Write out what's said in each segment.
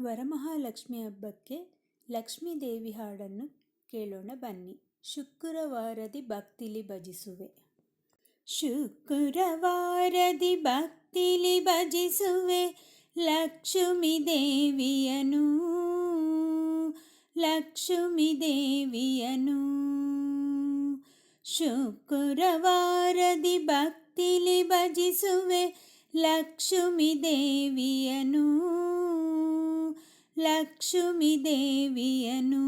ವರಮಹಾಲಕ್ಷ್ಮಿ ಹಬ್ಬಕ್ಕೆ ಲಕ್ಷ್ಮೀ ದೇವಿ ಹಾಡನ್ನು ಕೇಳೋಣ ಬನ್ನಿ. ಶುಕ್ರವಾರದಿ ಭಕ್ತಿಲಿ ಭಜಿಸುವೆ. ಶುಕ್ರವಾರದಿ ಭಕ್ತಿಲಿ ಭಜಿಸುವೆ ಲಕ್ಷ್ಮಿ ದೇವಿಯನು. ಲಕ್ಷ್ಮಿ ದೇವಿಯನು. ಶುಕ್ರವಾರದಿ ಭಕ್ತಿಲಿ ಭಜಿಸುವೆ ಲಕ್ಷ್ಮಿ ದೇವಿಯನು. ಲಕ್ಷ್ಮೀ ದೇವಿಯನು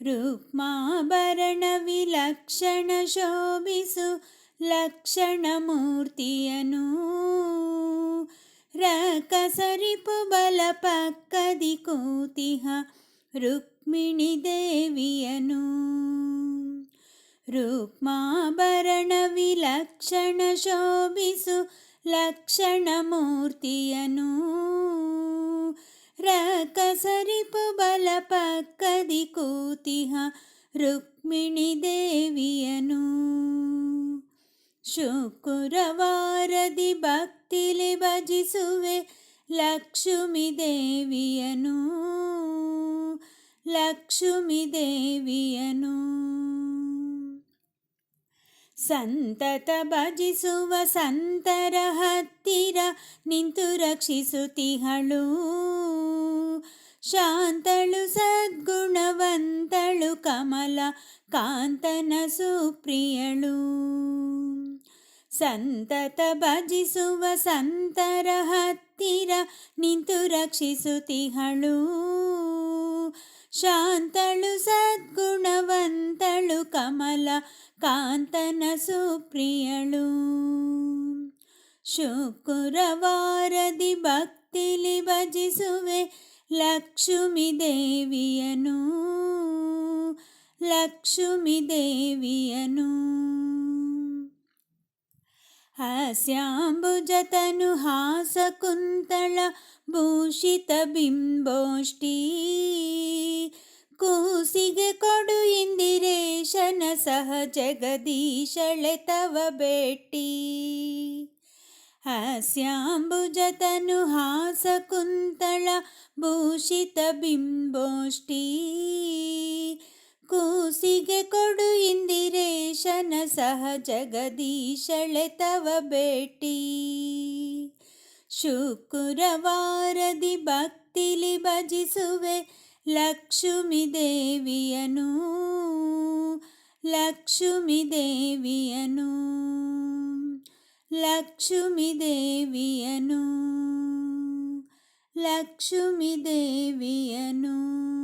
ರುಕ್ಮಾಭರಣ ವಿಲಕ್ಷಣ ಶೋಭಿಸು ಲಕ್ಷಣ ಮೂರ್ತಿಯನು ರಕಸರಿಪು ಬಲ ಪಕ್ಕದಿ ಕೂತಿಹ ರುಕ್ಮಿಣಿ ದೇವಿಯನು ರುಕ್ಮಾಭರಣ ವಿಲಕ್ಷಣ ಶೋಭಿಸು ಲಕ್ಷಣ ಮೂರ್ತಿಯನು ರಕಸರಿಪು ಬಲ ಪಕ್ಕದಿ ಕೂತಿಹ ರುಕ್ಮಿಣಿ ದೇವಿಯನು. ಶುಕ್ರವಾರದಿ ಭಕ್ತಿಲಿ ಭಜಿಸುವೆ ಲಕ್ಷ್ಮಿ ದೇವಿಯನು. ಲಕ್ಷ್ಮಿ ದೇವಿಯನು. ಸಂತತ ಭಜಿಸುವ ಸಂತರ ಹತ್ತಿರ ನಿಂತು ರಕ್ಷಿಸುತ್ತಿಹಳು. ಶಾಂತಳು ಸದ್ಗುಣವಂತಳು ಕಮಲ ಕಾಂತನ ಸುಪ್ರಿಯಳು. ಸಂತತ ಭಜಿಸುವ ಸಂತರ ಹತ್ತಿರ ನಿಂತು ರಕ್ಷಿಸುತ್ತಿಹಳು ಶಾಂತಳು ಸದ್ಗುಣವಂತಳು ಕಮಲ ಕಾಂತನ ಸುಪ್ರಿಯಳು. ಶುಕ್ರವಾರದಿ ಭಕ್ತಿಲಿ ಭಜಿಸುವೆ ಲಕ್ಷ್ಮಿ ದೇವಿಯನು. ಲಕ್ಷ್ಮಿ ದೇವಿಯನು. ಹಾಸ್ಯಾಂಬುಜತನು ಹಾಸಕುಂತಳ ಭೂಷಿತ ಬಿಂಬೋಷ್ಟಿ ಕೂಸಿಗೆ ಕೊಡು ಇಂದಿರೇಶನ ಸಹ ಜಗದೀಶಳೆ ತವ ಭೇಟಿ. ಹಾಸ್ಯಾಂಬುಜತನು ಹಾಸಕುಂತಳ ಭೂಷಿತ ಬಿಂಬೋಷ್ಟಿ ಕೂಸಿಗೆ ಕೊಡು ಇಂದಿರೇಶನ ಸಹ ಜಗದೀಶಳೆ ತವ ಭೇಟಿ. ಶುಕ್ರವಾರದಿ ಭಕ್ತಿಲಿ ಭಜಿಸುವೆ ಲಕ್ಷ್ಮಿ ದೇವಿಯನು ಲಕ್ಷ್ಮಿ ದೇವಿಯನು ಲಕ್ಷ್ಮಿ ದೇವಿಯನು ಲಕ್ಷ್ಮಿ ದೇವಿಯನು.